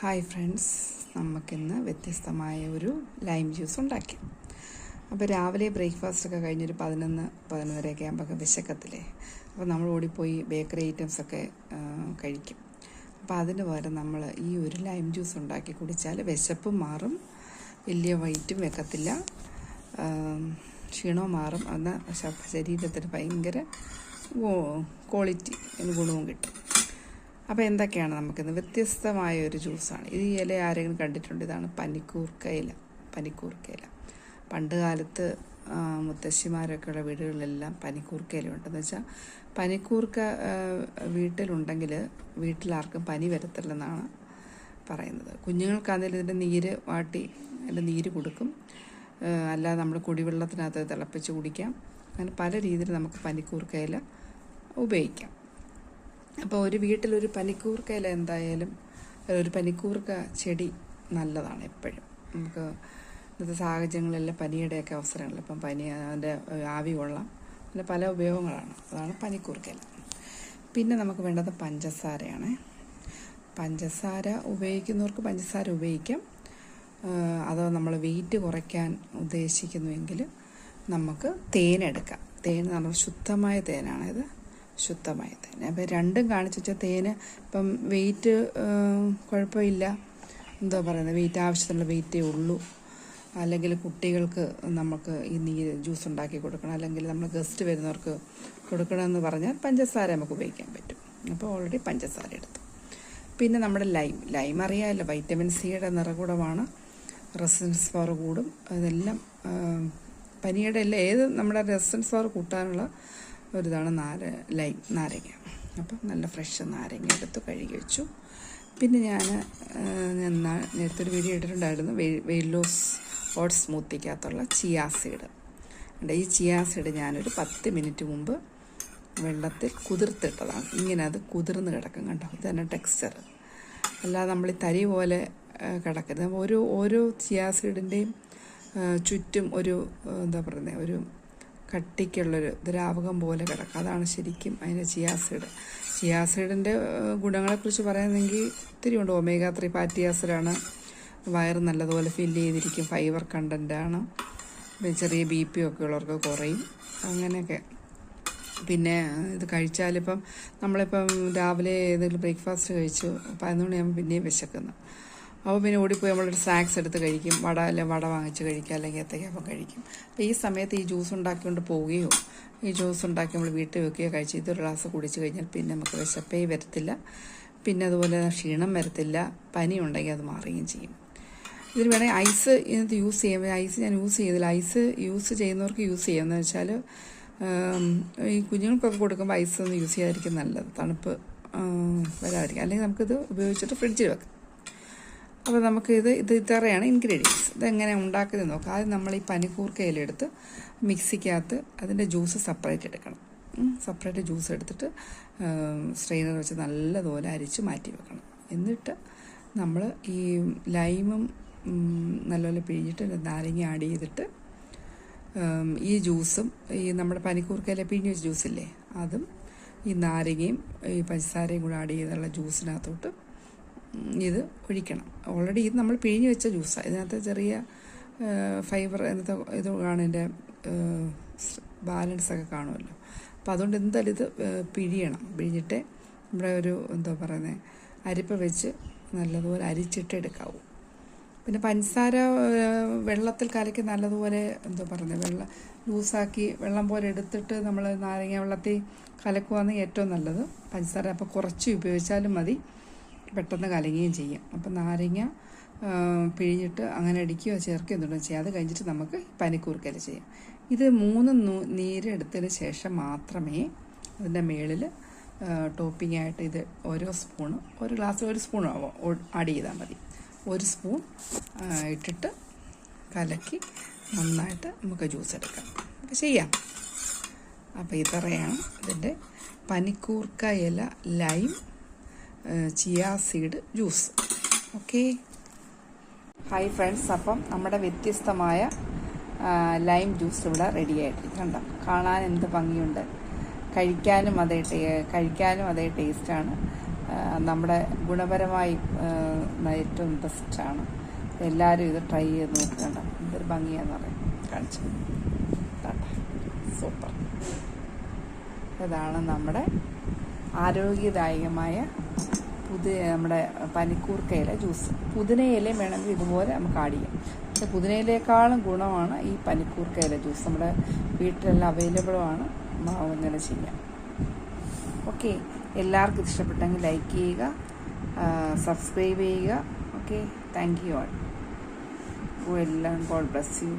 Hi friends നമുക്കിന്ന് വ്യത്യസ്തമായ ഒരു ലൈം ജ്യൂസ് ഉണ്ടാക്കി. അപ്പോൾ രാവിലെ ബ്രേക്ക്ഫാസ്റ്റ് ഒക്കെ കഴിഞ്ഞൊരു പതിനൊന്ന് പതിനൊന്നരയൊക്കെ ആകുമ്പോൾ വിശക്കത്തില്ലേ? അപ്പോൾ നമ്മൾ ഓടിപ്പോയി ബേക്കറി ഐറ്റംസ് ഒക്കെ കഴിക്കും. അപ്പോൾ അതിന് പകരം നമ്മൾ ഈ ഒരു ലൈം ജ്യൂസ് ഉണ്ടാക്കി കുടിച്ചാൽ വിശപ്പും മാറും വലിയ വൈറ്റും വെക്കത്തില്ല ക്ഷീണവും മാറും ശ- ശരീരത്തിന് ഭയങ്കര ക്വാളിറ്റി ഗുണവും കിട്ടും. അപ്പോൾ എന്തൊക്കെയാണ് നമുക്കിന്ന് വ്യത്യസ്തമായ ഒരു ജ്യൂസാണ് ഈ ഇല ആരെങ്കിലും കണ്ടിട്ടുണ്ട്? ഇതാണ് പനിക്കൂർക്കയില പനിക്കൂർക്കയില പണ്ട് കാലത്ത് മുത്തശ്ശിമാരൊക്കെ മുത്തശ്ശിമാരൊക്കെയുള്ള വീടുകളിലെല്ലാം പനിക്കൂർക്കയില ഉണ്ടെന്ന് വെച്ചാൽ പനിക്കൂർക്ക വീട്ടിലുണ്ടെങ്കിൽ വീട്ടിലാർക്കും പനി വരത്തില്ലെന്നാണ് പറയുന്നത്. കുഞ്ഞുങ്ങൾക്കാണെങ്കിൽ ഇതിന്റെ നീര് വാട്ടി അതിന്റെ നീര് കൊടുക്കും. അല്ലാതെ നമ്മൾ കുടിവെള്ളത്തിനകത്ത് തിളപ്പിച്ച് കുടിക്കാം. അങ്ങനെ പല രീതിയിൽ നമുക്ക് പനിക്കൂർക്കയില ഉപയോഗിക്കാം. അപ്പോൾ ഒരു വീട്ടിലൊരു പനിക്കൂർക്ക ഇല എന്തായാലും ഒരു പനിക്കൂർക്ക ചെടി നല്ലതാണ് എപ്പോഴും. നമുക്ക് ഇന്നത്തെ സാഹചര്യങ്ങളിലെല്ലാം പനിയുടെയൊക്കെ അവസരങ്ങൾ ഇപ്പം പനി അതിന്റെ ആവി കൊള്ളാം. അങ്ങനെ പല ഉപയോഗങ്ങളാണ്. അതാണ് പനിക്കൂർക്കയില പിന്നെ നമുക്ക് വേണ്ടത് പഞ്ചസാരയാണ്. പഞ്ചസാര ഉപയോഗിക്കുന്നവർക്ക് പഞ്ചസാര ഉപയോഗിക്കാം. അതോ നമ്മൾ വെയിറ്റ് കുറയ്ക്കാൻ ഉദ്ദേശിക്കുന്നുവെങ്കിൽ നമുക്ക് തേനെടുക്കാം തേൻ പറഞ്ഞാൽ ശുദ്ധമായ തേനാണിത് ശുദ്ധമായ തേൻ അപ്പോൾ രണ്ടും കാണിച്ചു. വെച്ചാൽ തേന് ഇപ്പം വെയിറ്റ് കുഴപ്പമില്ല. എന്താ പറയുന്നത്? വെയിറ്റ് ആവശ്യത്തിനുള്ള വെയിറ്റേ ഉള്ളൂ. അല്ലെങ്കിൽ കുട്ടികൾക്ക് നമുക്ക് ഈ നീര് ജ്യൂസ് ഉണ്ടാക്കി കൊടുക്കണം. അല്ലെങ്കിൽ നമ്മൾ ഗസ്റ്റ് വരുന്നവർക്ക് കൊടുക്കണമെന്ന് പറഞ്ഞാൽ പഞ്ചസാര നമുക്ക് ഉപയോഗിക്കാൻ പറ്റും. അപ്പോൾ ഓൾറെഡി പഞ്ചസാര എടുത്തു. പിന്നെ നമ്മുടെ ലൈം. ലൈം അറിയാമല്ലോ വൈറ്റമിൻ സിയുടെ നിറകൂടമാണ്. റെസിഡൻസ് പവർ കൂടും. അതെല്ലാം പനിയുടെ എല്ലാം ഏത് നമ്മുടെ റെസിഡൻസ് പവർ കൂട്ടാനുള്ള ഒരിതാണ് നാര ലൈം നാരങ്ങ. അപ്പം നല്ല ഫ്രഷ് നാരങ്ങ എടുത്ത് കഴുകി വെച്ചു. പിന്നെ ഞാൻ എന്നാൽ നേരത്തെ ഒരു വീഡിയോ ഇട്ടിട്ടുണ്ടായിരുന്നു. വെയിൽ ലോസ് ഓട്സ് സ്മൂത്തിക്കകത്തുള്ള ചിയാ സീഡ്. ഉണ്ട് ഈ ചിയാ സീഡ് ഞാനൊരു പത്ത് മിനിറ്റ് മുമ്പ് വെള്ളത്തിൽ കുതിർത്തിട്ടതാണ്. ഇങ്ങനെ അത് കുതിർന്ന് കിടക്കും കണ്ടോ? ഇത് തന്നെ ടെക്സ്ചർ അല്ലാതെ നമ്മൾ ഈ തരി പോലെ കിടക്കരുത്. ഓരോ ഒരു ഓരോ ചിയാസീഡിന്റെയും ചുറ്റും ഒരു എന്താ പറയുന്നത് ഒരു കട്ടിക്കുള്ളൊരു ദ്രാവകം പോലെ കിടക്കുക അതാണ് ശരിക്കും അതിന്റെ ജിയാസിഡ് ജിയാസിഡിന്റെ ഗുണങ്ങളെക്കുറിച്ച് പറയുന്നെങ്കിൽ ഒത്തിരി ഉണ്ട്. ഒമേഗ ത്രീ ഫാറ്റി ആസിഡാണ്. വയറ് നല്ലതുപോലെ ഫില്ല് ചെയ്തിരിക്കും. ഫൈബർ കണ്ടന്റാണ് ചെറിയ ബി പി ഒക്കെ ഉള്ളവർക്ക് കുറയും. അങ്ങനെയൊക്കെ. പിന്നെ ഇത് കഴിച്ചാലിപ്പം നമ്മളിപ്പം രാവിലെ ഏതെങ്കിലും ബ്രേക്ക്ഫാസ്റ്റ് കഴിച്ചു. പതിനൊന്ന് മണിയാകുമ്പോൾ പിന്നെയും വിശക്കുന്നു. അപ്പോൾ പിന്നെ ഓടിപ്പോയി നമ്മളൊരു സ്നാക്സ് എടുത്ത് കഴിക്കും. വട അല്ലെ വട വാങ്ങിച്ച് കഴിക്കുക അല്ലെങ്കിൽ ഏത്തയ്ക്കപ്പം കഴിക്കും. അപ്പോൾ ഈ സമയത്ത് ഈ ജ്യൂസ് ഉണ്ടാക്കിക്കൊണ്ട് പോവുകയോ ഈ ജ്യൂസ് ഉണ്ടാക്കി നമ്മൾ വീട്ടിൽ വെക്കുകയോ കഴിച്ച് ഇതൊരു ഗ്ലാസ് കുടിച്ച് കഴിഞ്ഞാൽ പിന്നെ നമുക്ക് വിശപ്പേ വരത്തില്ല. പിന്നെ അതുപോലെ ക്ഷീണം വരത്തില്ല. പനി ഉണ്ടെങ്കിൽ അത് മാറുകയും ചെയ്യും. ഇതിന് വേണമെങ്കിൽ ഐസ് ഇതിനകത്ത് യൂസ് ചെയ്യാം. ഐസ് ഞാൻ യൂസ് ചെയ്തില്ല. ഐസ് യൂസ് ചെയ്യുന്നവർക്ക് യൂസ് ചെയ്യാം. എന്ന് വെച്ചാൽ ഈ കുഞ്ഞുങ്ങൾക്കൊക്കെ കൊടുക്കുമ്പോൾ ഐസ് ഒന്ന് യൂസ് ചെയ്യാതിരിക്കും നല്ലത്. തണുപ്പ് വരാതിരിക്കും അല്ലെങ്കിൽ നമുക്കിത് ഉപയോഗിച്ചിട്ട് ഫ്രിഡ്ജിൽ വെക്കാം. അപ്പോൾ നമുക്ക് ഇത് ഇത്രയാണ് ഇൻഗ്രീഡിയൻസ് ഇതെങ്ങനെ ഉണ്ടാക്കുന്നത് നോക്കാം. ആദ്യം നമ്മൾ ഈ പനിക്കൂർക്ക ഇല എടുത്ത് മിക്സിക്കകത്ത് അതിന്റെ ജ്യൂസ് സെപ്പറേറ്റ് എടുക്കണം. സെപ്പറേറ്റ് ജ്യൂസ് എടുത്തിട്ട് സ്ട്രെയിനർ വെച്ച് നല്ലതുപോലെ അരിച്ച് മാറ്റി വെക്കണം. എന്നിട്ട് നമ്മൾ ഈ ലൈമും നല്ലപോലെ പിഴിഞ്ഞിട്ട് നാരങ്ങ ആഡ് ചെയ്തിട്ട് ഈ ജ്യൂസും ഈ നമ്മുടെ പനിക്കൂർക്കയിലെ പിഴിഞ്ഞ ജ്യൂസില്ലേ അതും ഈ നാരങ്ങയും ഈ പഞ്ചസാരയും കൂടെ ആഡ് ചെയ്തുള്ള ജ്യൂസിനകത്തോട്ട് ഇത് ഒഴിക്കണം. ഓൾറെഡി ഇത് നമ്മൾ പിഴിഞ്ഞ് വെച്ച ജ്യൂസാണ് ഇതിനകത്ത് ചെറിയ ഫൈബർ എന്നത്തെ ഇത് കാണും എന്റെ ബാലൻസ് ഒക്കെ കാണുമല്ലോ. അപ്പോൾ അതുകൊണ്ട് എന്തായാലും ഇത് പിഴിയണം. പിഴിഞ്ഞിട്ട് നമ്മുടെ ഒരു എന്താ പറയുന്നത് അരിപ്പ വെച്ച് നല്ലതുപോലെ അരിച്ചിട്ട് എടുക്കാവൂ. പിന്നെ പഞ്ചസാര വെള്ളത്തിൽ കലക്കി നല്ലതുപോലെ എന്തോ പറയുന്നത് വെള്ളം ലൂസാക്കി വെള്ളം പോലെ എടുത്തിട്ട് നമ്മൾ നാരങ്ങ വെള്ളത്തിൽ കലക്കുവാണെങ്കിൽ ഏറ്റവും നല്ലത്. പഞ്ചസാര അപ്പോൾ കുറച്ച് ഉപയോഗിച്ചാലും മതി. പെട്ടെന്ന് കലങ്ങുകയും ചെയ്യും. അപ്പം നാരങ്ങ പിഴിഞ്ഞിട്ട് അങ്ങനെ അടിക്കുകയോ ചേർക്കുകയോ എന്തുകൊണ്ടും ചെയ്യാം. അത് കഴിഞ്ഞിട്ട് നമുക്ക് പനിക്കൂർക്കൽ ചെയ്യാം. ഇത് മൂന്ന് നീര് എടുത്തതിന് ശേഷം മാത്രമേ അതിന്റെ മേളിൽ ടോപ്പിംഗ് ആയിട്ട് ഇത് ഓരോ സ്പൂണ് ഒരു ഗ്ലാസ് ഒരു സ്പൂൺ ആഡ് ചെയ്താൽ മതി. ഒരു സ്പൂൺ ഇട്ടിട്ട് കലക്കി നന്നായിട്ട് നമുക്ക് ജ്യൂസ് എടുക്കാം. അപ്പോൾ ചെയ്യാം. അപ്പോൾ ഇത്രയാണ് ഇതിന്റെ പനിക്കൂർക്ക ഇല lime chia seed juice okay hi friends അപ്പം നമ്മുടെ വ്യത്യസ്തമായ ലൈം ജ്യൂസ് ഇവിടെ റെഡി ആയിട്ടിരിക്കുന്നുണ്ട് കാണാൻ എന്ത് ഭംഗിയുണ്ട്. കഴിക്കാനും അതേ കഴിക്കാനും അതേ ടേസ്റ്റാണ് നമ്മുടെ ഗുണപരമായി ഏറ്റവും ബെസ്റ്റാണ് എല്ലാവരും ഇത് ട്രൈ ചെയ്ത് നോക്കണ്ട. എന്തൊരു ഭംഗിയാന്ന് പറയാം. കാണിച്ചു. സൂപ്പർ ഇതാണ് നമ്മുടെ ആരോഗ്യദായകമായ പുതിയ നമ്മുടെ പനിക്കൂർക്കയില ജ്യൂസ്. പുതിനയിലയും വേണമെങ്കിൽ ഇതുപോലെ നമുക്ക് ആഡ് ചെയ്യാം. പക്ഷെ പുതിനയിലേക്കാളും ഗുണമാണ് ഈ പനിക്കൂർക്കയില ജ്യൂസ്. നമ്മുടെ വീട്ടിലെല്ലാം അവൈലബിളുമാണ് അങ്ങനെ ചെയ്യാം. ഓക്കെ എല്ലാവർക്കും ഇഷ്ടപ്പെട്ടെങ്കിൽ ലൈക്ക് ചെയ്യുക സബ്സ്ക്രൈബ് ചെയ്യുക. ഓക്കെ താങ്ക് യു ആൾ എല്ലാം ഗോഡ് ബ്ലസ് യു